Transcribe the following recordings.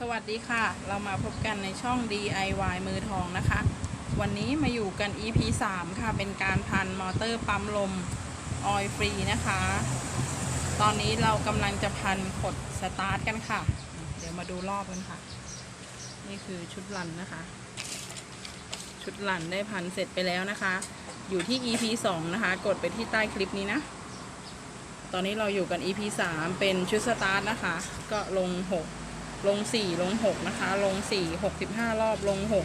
สวัสดีค่ะ เรามาพบกันในช่อง DIY มือทองนะคะ วันนี้มาอยู่กัน EP 3 ค่ะ เป็นการพันมอเตอร์ปั๊มลมออยฟรีนะคะ ตอนนี้เรากำลังจะพันกดสตาร์ทกันค่ะ เดี๋ยวมาดูรอบกันค่ะ นี่คือชุดรันนะคะ ชุดรันได้พันเสร็จไปแล้วนะคะ อยู่ที่ EP 2 นะคะ กดไปที่ใต้คลิปนี้นะ ตอนนี้เราอยู่กัน EP 3 เป็นชุดสตาร์ทนะคะ ก็ลง 6 ลง 4 ลง 6 นะคะ ลง 4 65 รอบ ลง 6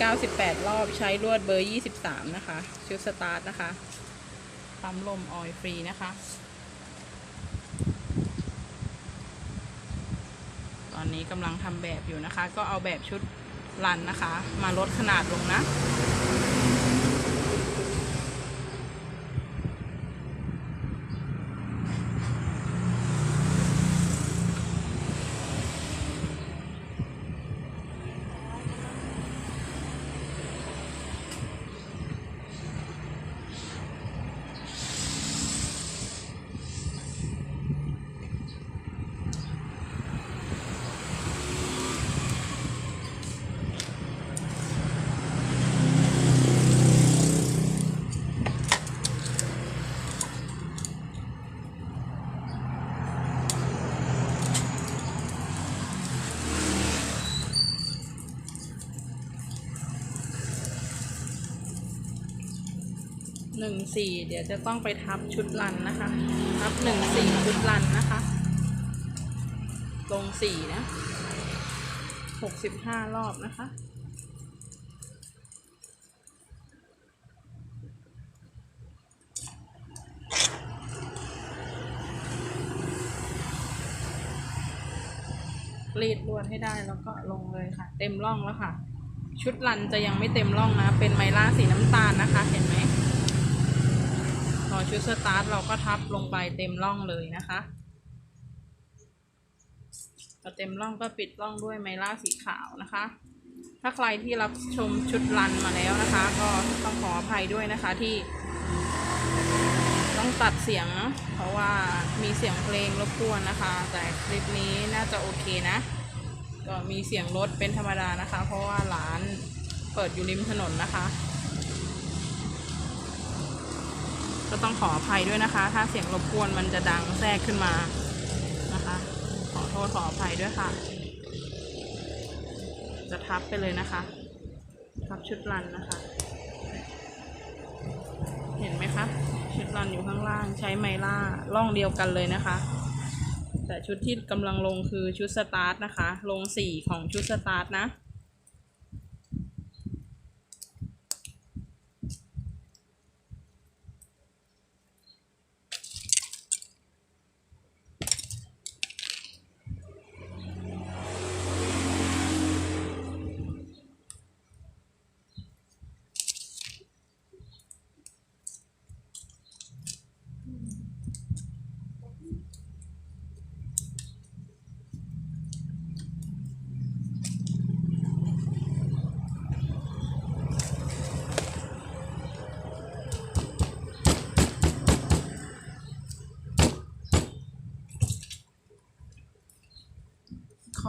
98 รอบ ใช้ลวดเบอร์ 23 นะคะ ชุดสตาร์ทนะคะ ปั๊มลมออยฟรีนะคะ ตอนนี้กำลังทำแบบอยู่นะคะ ก็เอาแบบชุดรันนะคะ มาลดขนาดลงนะ หนึ่งสี่เดี๋ยวจะต้องไปทับชุดรันนะคะ ทับหนึ่งสี่ชุดรันนะคะ ลงสี่นะหกสิบห้ารอบนะคะรีดลวดให้ได้แล้วก็ลงเลยค่ะ เต็มร่องแล้วค่ะ ชุดรันจะยังไม่เต็มร่องนะ เป็นไมล่าสีน้ำตาลนะคะ เห็นไหม อชุดสตาร์ทเราก็ทับลงไปเต็มร่องเลยนะคะพอเต็มร่องก็ปิดร่องด้วยไมล่าสีขาวนะคะ ถ้าใครที่รับชมชุดรันมาแล้วนะคะ ก็ต้องขออภัยด้วยนะคะที่ ต้องตัดเสียง เพราะว่ามีเสียงเพลงรบกวนนะคะ แต่คลิปนี้น่าจะโอเคนะ ก็มีเสียงรถเป็นธรรมดานะคะ เพราะว่าร้านเปิดอยู่ริมถนนนะคะ ก็ต้องขออภัยด้วยนะคะ ถ้าเสียงรบกวนมันจะดังแทรกขึ้นมานะคะ ขอโทษขออภัยด้วยค่ะ จะทับไปเลยนะคะ ทับชุดรันนะคะ เห็นไหมคะ ชุดรันอยู่ข้างล่างใช้ไมล่าล่องเดียวกันเลยนะคะ แต่ชุดที่กำลังลงคือชุดสตาร์ทนะคะ ลงสี่ของชุดสตาร์ทนะ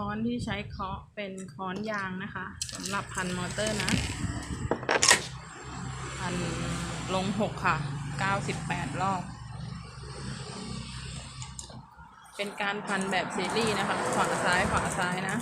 ค้อนที่ใช้เคาะเป็นค้อนยางนะคะสำหรับพันมอเตอร์นะ พันลงหกค่ะเก้าสิบแปดรอบ เป็นการพันแบบซีรีส์นะคะ ขวาซ้ายขวาซ้ายนะ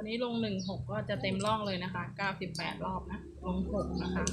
ตัวนี้ลงหนึ่งหกก็จะเต็มร่องเลยนะคะเก้าสิบแปดรอบนะ ลงหกนะคะ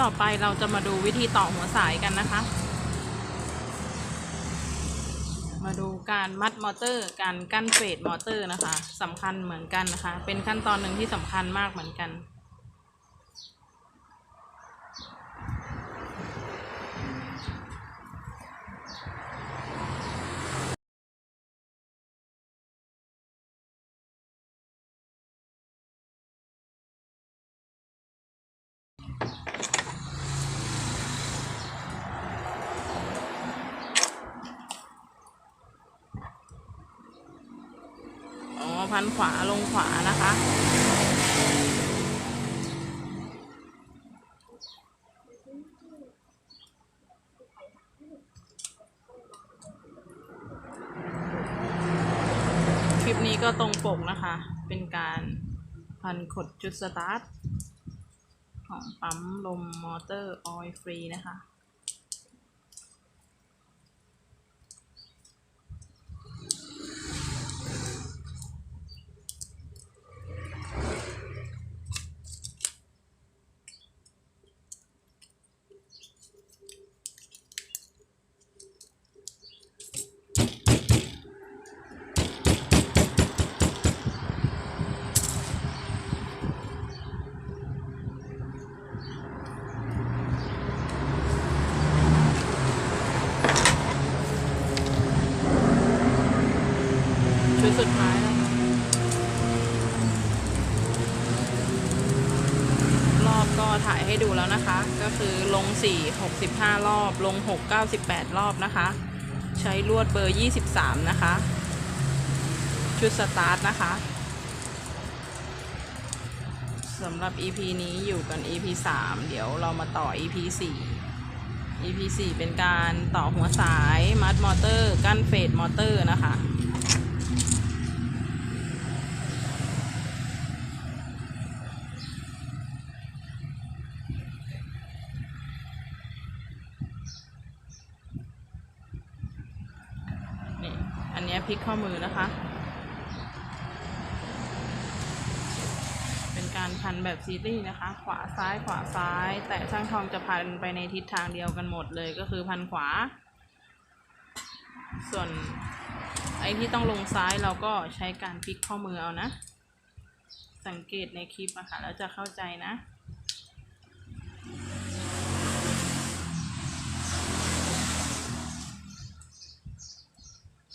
ต่อไปเราจะมาดูวิธีต่อหัวสายกันนะคะ มาดูการมัดมอเตอร์ การกั้นเฟสมอเตอร์นะคะสำคัญเหมือนกันนะคะ เป็นขั้นตอนหนึ่งที่สำคัญมากเหมือนกัน พันขวาลงขวานะคะ คลิปนี้ก็ตรงปกนะคะ เป็นการพันขดจุดสตาร์ทของปั๊มลมมอเตอร์ออยล์ฟรีนะคะ ชุดสุดท้ายแล้วค่ะรอบก็ถ่ายให้ดูแล้วนะ คือลง 4 65 รอบ ลง 6 98 รอบนะคะ ใช้ลวดเบอร์ 23 นะคะ ชุดสตาร์ทนะคะสำหรับ EP นี้อยู่กัน EP 3 เดี๋ยวเรามาต่อ EP 4 EP 4 เป็นการต่อหัวสาย มัดมอเตอร์ กั้นเฟดมอเตอร์นะคะ นี่ อันเนี้ยพลิกข้อ มือนะคะ เป็นการพันแบบซีรีส์นะคะ ขวาซ้ายขวาซ้าย แต่ช่างทองจะพันไปในทิศทางเดียวกันหมดเลยก็คือพันขวา ส่วนไอ้ที่ต้องลงซ้ายเราก็ใช้การพลิกข้อมือเอานะ สังเกตในคลิปอะค่ะแล้วจะเข้าใจนะ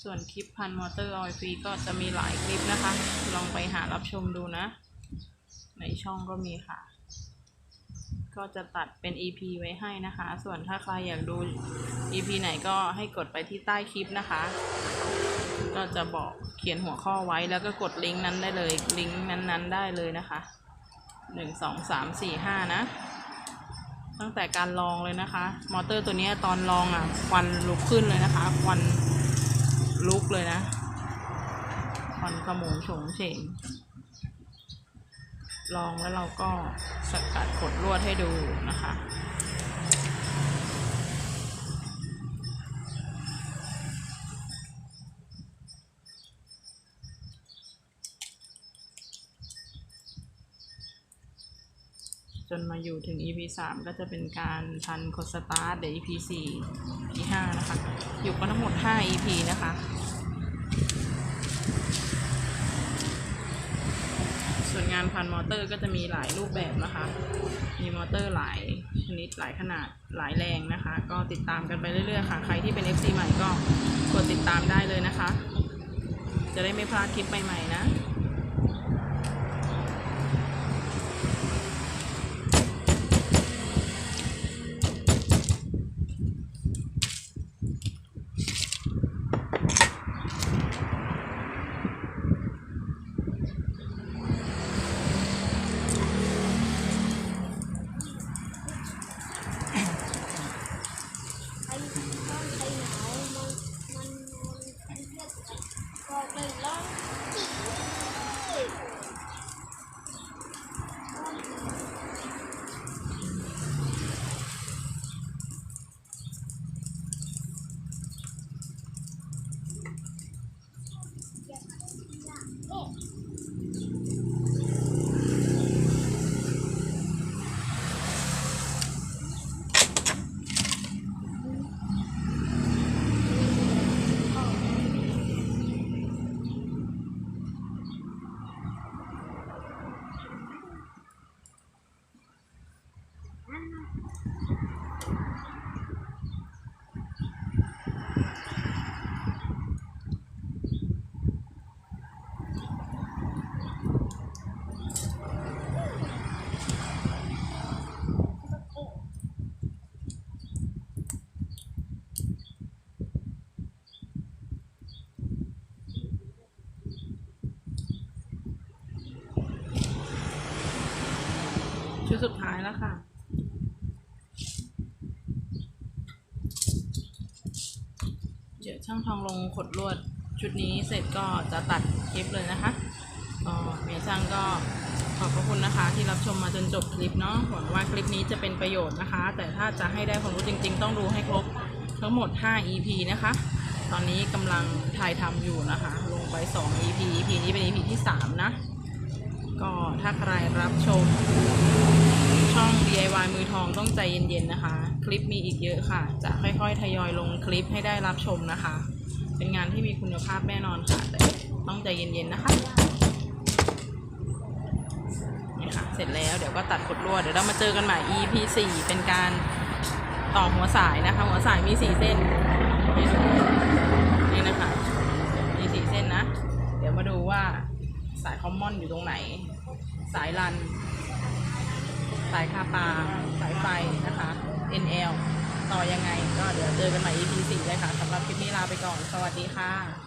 ส่วนคลิปพันมอเตอร์ออยฟรีก็จะมีหลายคลิปนะคะ ลองไปหารับชมดูนะ ในช่องก็มีค่ะ ก็จะตัดเป็น EP ไว้ให้นะคะ ส่วนถ้าใครอยากดู EP ไหนก็ให้กดไปที่ใต้คลิปนะคะ ก็จะบอกเขียนหัวข้อไว้แล้วก็กดลิงก์นั้นได้เลย ลิงก์นั้นๆได้เลยนะคะหนึ่งสองสามสี่ห้านะ ตั้งแต่การลองเลยนะคะ มอเตอร์ตัวนี้ตอนลองอะ ควันลุกขึ้นเลยนะคะ ควัน ลุกเลยนะควันขโมงโฉงเฉงลองแล้วเราก็สกัดขดลวดให้ดูนะคะ นมาอยู่ถึง EP 3 ก็จะเป็นการพันกดสตาร์ทเดี๋ยว EP 4 EP 5 นะคะ อยู่กันทั้งหมด 5 EP นะคะส่วนงานพันมอเตอร์ก็จะมีหลายรูปแบบนะคะ มีมอเตอร์หลายชนิดหลายขนาดหลายแรงนะคะ ก็ติดตามกันไปเรื่อยๆค่ะ ใครที่เป็น FC ใหม่ก็กดติดตามได้เลยนะคะ จะได้ไม่พลาดคลิปใหม่ๆนะ ไอ้ร้อนไอ้หนาวมันมันมันเป็นเรื่องอะไรบอกเลยร้อนจี ชุดสุดท้ายแล้วค่ะ เดี๋ยวช่างทองลงขดลวดชุดนี้เสร็จก็จะตัดคลิปเลยนะคะเมียช่างก็ขอบพระคุณนะคะที่รับชมมาจนจบคลิปเนาะหวังว่าคลิปนี้จะเป็นประโยชน์นะคะ แต่ถ้าจะให้ได้ความรู้จริง ๆ ต้องดูให้ครบทั้งหมด 5 EP นะคะ ตอนนี้กำลังถ่ายทำอยู่นะคะ ลงไป 2 EP EP นี้เป็น EP ที่ 3 นะ ก็ถ้าใครรับชม ช่อง DIY มือทองต้องใจเย็นๆนะคะ คลิปมีอีกเยอะค่ะ จะค่อยๆ ทยอยลงคลิปให้ได้รับชมนะคะ เป็นงานที่มีคุณภาพแน่นอนค่ะ แต่ต้องใจเย็นๆนะคะนี่ค่ะ เสร็จแล้วเดี๋ยวก็ตัดขดลวดเดี๋ยวเรามาเจอกันใหม่ EP 4เป็นการต่อหัวสายนะคะ หัวสายมี 4 เส้นนี่นะคะมี 4 เส้นนะ เดี๋ยวมาดูว่าสายคอมมอนอยู่ตรงไหน สายรัน สายคาปาสายไฟนะคะ NL ต่อยังไงก็เดี๋ยวเจอกันใหม่ EP 4เลยค่ะสำหรับคลิปนี้ลาไปก่อน สวัสดีค่ะ